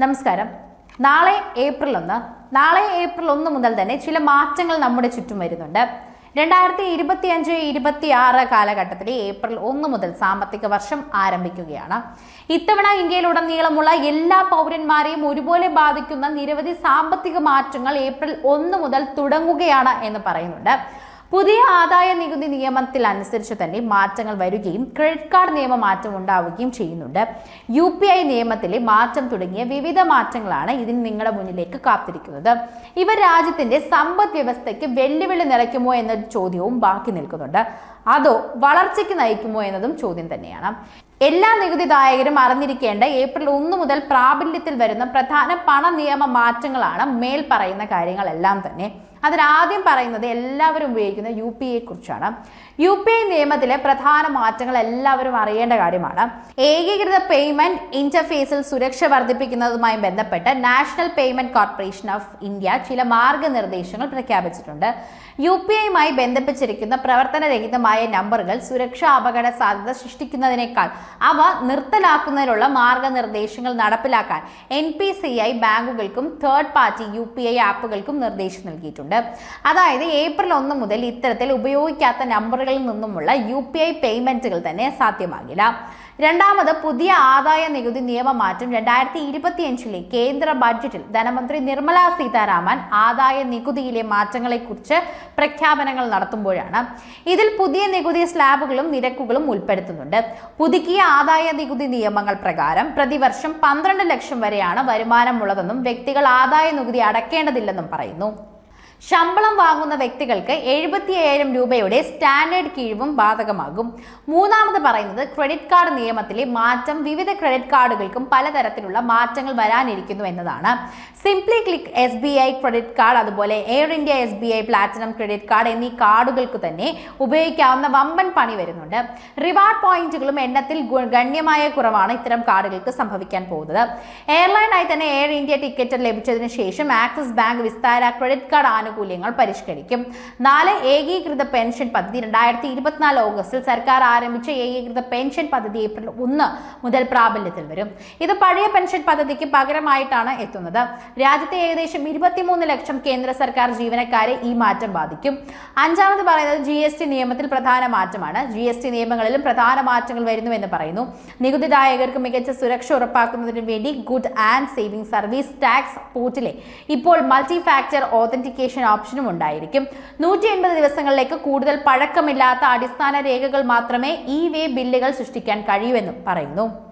നമസ്കാരം. നാളെ ഏപ്രിൽ ഒന്ന്. നാളെ ഏപ്രിൽ ഒന്ന് മുതൽ തന്നെ ചില മാറ്റങ്ങൾ നമ്മുടെ ചുറ്റും വരുന്നുണ്ട്. രണ്ടായിരത്തി ഇരുപത്തി അഞ്ച് ഇരുപത്തി ആറ് കാലഘട്ടത്തിൽ ഏപ്രിൽ ഒന്ന് മുതൽ സാമ്പത്തിക വർഷം ആരംഭിക്കുകയാണ്. ഇത്തവണ ഇന്ത്യയിലുടനീളമുള്ള എല്ലാ പൗരന്മാരെയും ഒരുപോലെ ബാധിക്കുന്ന നിരവധി സാമ്പത്തിക മാറ്റങ്ങൾ ഏപ്രിൽ ഒന്ന് മുതൽ തുടങ്ങുകയാണ് എന്ന് പറയുന്നുണ്ട്. പുതിയ ആദായ നികുതി നിയമത്തിൽ അനുസരിച്ച് തന്നെ മാറ്റങ്ങൾ വരികയും ക്രെഡിറ്റ് കാർഡ് നിയമ മാറ്റം ഉണ്ടാവുകയും ചെയ്യുന്നുണ്ട്. യു പി ഐ നിയമത്തിലെ മാറ്റം തുടങ്ങിയ വിവിധ മാറ്റങ്ങളാണ് ഇതിന് നിങ്ങളുടെ മുന്നിലേക്ക് കാത്തിരിക്കുന്നത്. ഇവ രാജ്യത്തിന്റെ സമ്പദ് വ്യവസ്ഥയ്ക്ക് വെല്ലുവിളി നിറയ്ക്കുമോ എന്ന ചോദ്യവും ബാക്കി നിൽക്കുന്നുണ്ട്. അതോ വളർച്ചയ്ക്ക് നയിക്കുമോ എന്നതും ചോദ്യം തന്നെയാണ്. എല്ലാ നികുതിദായകരും അറിഞ്ഞിരിക്കേണ്ട ഏപ്രിൽ ഒന്ന് മുതൽ പ്രാബല്യത്തിൽ വരുന്ന പ്രധാന പണ നിയമ മാറ്റങ്ങളാണ് മേൽ പറയുന്ന കാര്യങ്ങളെല്ലാം തന്നെ. അതിലാദ്യം പറയുന്നത് എല്ലാവരും ഉപയോഗിക്കുന്ന യു പി എ കുറിച്ചാണ്. യു പി ഐ നിയമത്തിലെ പ്രധാന മാറ്റങ്ങൾ എല്ലാവരും അറിയേണ്ട കാര്യമാണ്. ഏകീകൃത പേയ്മെന്റ് ഇന്റർഫേസിൽ സുരക്ഷ വർദ്ധിപ്പിക്കുന്നതുമായി ബന്ധപ്പെട്ട് national payment corporation of India ചില മാർഗനിർദ്ദേശങ്ങൾ പ്രഖ്യാപിച്ചിട്ടുണ്ട്. യു പി ഐയുമായി ബന്ധിപ്പിച്ചിരിക്കുന്ന പ്രവർത്തനരഹിതമായ നമ്പറുകൾ സുരക്ഷാ അപകട സാധ്യത സൃഷ്ടിക്കുന്നതിനേക്കാൾ അവ നിർത്തലാക്കുന്നതിനുള്ള മാർഗനിർദ്ദേശങ്ങൾ നടപ്പിലാക്കാൻ N P C I ബാങ്കുകൾക്കും third party U P I ആപ്പുകൾക്കും നിർദ്ദേശം നൽകിയിട്ടുണ്ട്. അതായത് ഏപ്രിൽ ഒന്ന് മുതൽ ഇത്തരത്തിൽ ഉപയോഗിക്കാത്ത നമ്പറുകളിൽ നിന്നുമുള്ള യു പി ഐ പേയ്മെന്റുകൾ തന്നെ സാധ്യമാകില്ല. രണ്ടാമത് പുതിയ ആദായ നികുതി നിയമമാറ്റം രണ്ടായിരത്തി ഇരുപത്തിയഞ്ചിലെ കേന്ദ്ര ബഡ്ജറ്റിൽ ധനമന്ത്രി നിർമ്മല സീതാരാമൻ ആദായ നികുതിയിലെ മാറ്റങ്ങളെക്കുറിച്ച് പ്രഖ്യാപനങ്ങൾ നടത്തുമ്പോഴാണ്. ഇതിൽ പുതിയ നികുതി സ്ലാബുകളും നിരക്കുകളും ഉൾപ്പെടുത്തുന്നുണ്ട്. പുതുക്കിയ ആദായ നികുതി നിയമങ്ങൾ പ്രകാരം പ്രതിവർഷം പന്ത്രണ്ട് ലക്ഷം വരെയാണ് വരുമാനമുള്ളതെന്നും വ്യക്തികൾ ആദായ നികുതി അടക്കേണ്ടതില്ലെന്നും പറയുന്നു. ശമ്പളം വാങ്ങുന്ന വ്യക്തികൾക്ക് എഴുപത്തി അയ്യായിരം രൂപയുടെ സ്റ്റാൻഡേർഡ് കിഴിവും ബാധകമാകും. മൂന്നാമത് പറയുന്നത് ക്രെഡിറ്റ് കാർഡ് നിയമത്തിലെ മാറ്റം വിവിധ ക്രെഡിറ്റ് കാർഡുകൾക്കും പലതരത്തിലുള്ള മാറ്റങ്ങൾ വരാനിരിക്കുന്നു എന്നതാണ്. Simply click S B I credit card അതുപോലെ air India S B I platinum credit card എന്നീ കാർഡുകൾക്ക് തന്നെ ഉപയോഗിക്കാവുന്ന വമ്പൻ പണി വരുന്നുണ്ട്. റിവാർഡ് പോയിന്റുകളും എണ്ണത്തിൽ ഗണ്യമായ കുറവാണ് ഇത്തരം കാർഡുകൾക്ക് സംഭവിക്കാൻ പോകുന്നത്. എയർലൈനായി തന്നെ എയർ ഇന്ത്യ ടിക്കറ്റ് ലഭിച്ചതിന് ശേഷം axis bank Vistara credit card ആനുകൂല്യങ്ങൾ പരിഷ്കരിക്കും. നാല് ഏകീകൃത പെൻഷൻ പദ്ധതി. രണ്ടായിരത്തി ഇരുപത്തിനാല് ഓഗസ്റ്റിൽ സർക്കാർ ആരംഭിച്ച ഏകീകൃത പെൻഷൻ പദ്ധതി ഏപ്രിൽ ഒന്ന് മുതൽ പ്രാബല്യത്തിൽ വരും. ഇത് പഴയ പെൻഷൻ പദ്ധതിക്ക് പകരമായിട്ടാണ് എത്തുന്നത്. രാജ്യത്തെ ഏകദേശം ഇരുപത്തിമൂന്ന് ലക്ഷം കേന്ദ്ര സർക്കാർ ജീവനക്കാരെ ഈ മാറ്റം ബാധിക്കും. അഞ്ചാമത് പറയുന്നത് ജി എസ് ടി നിയമത്തിൽ പ്രധാന മാറ്റമാണ്. ജി എസ് ടി നിയമങ്ങളിലും പ്രധാന മാറ്റങ്ങൾ വരുന്നുവെന്ന് പറയുന്നു. നികുതിദായകർക്ക് മികച്ച സുരക്ഷ ഉറപ്പാക്കുന്നതിന് വേണ്ടി good and saving service tax പോർട്ടിലെ ഇപ്പോൾ മൾട്ടി ഫാക്ടർ ഓതന്റിക്കേഷൻ ഓപ്ഷനും ഉണ്ടായിരിക്കും. നൂറ്റി എൺപത് ദിവസങ്ങളിലേക്ക് കൂടുതൽ പഴക്കമില്ലാത്ത അടിസ്ഥാന രേഖകൾ മാത്രമേ ഇ വേ ബില്ലുകൾ സൃഷ്ടിക്കാൻ കഴിയൂ എന്നും പറയുന്നു.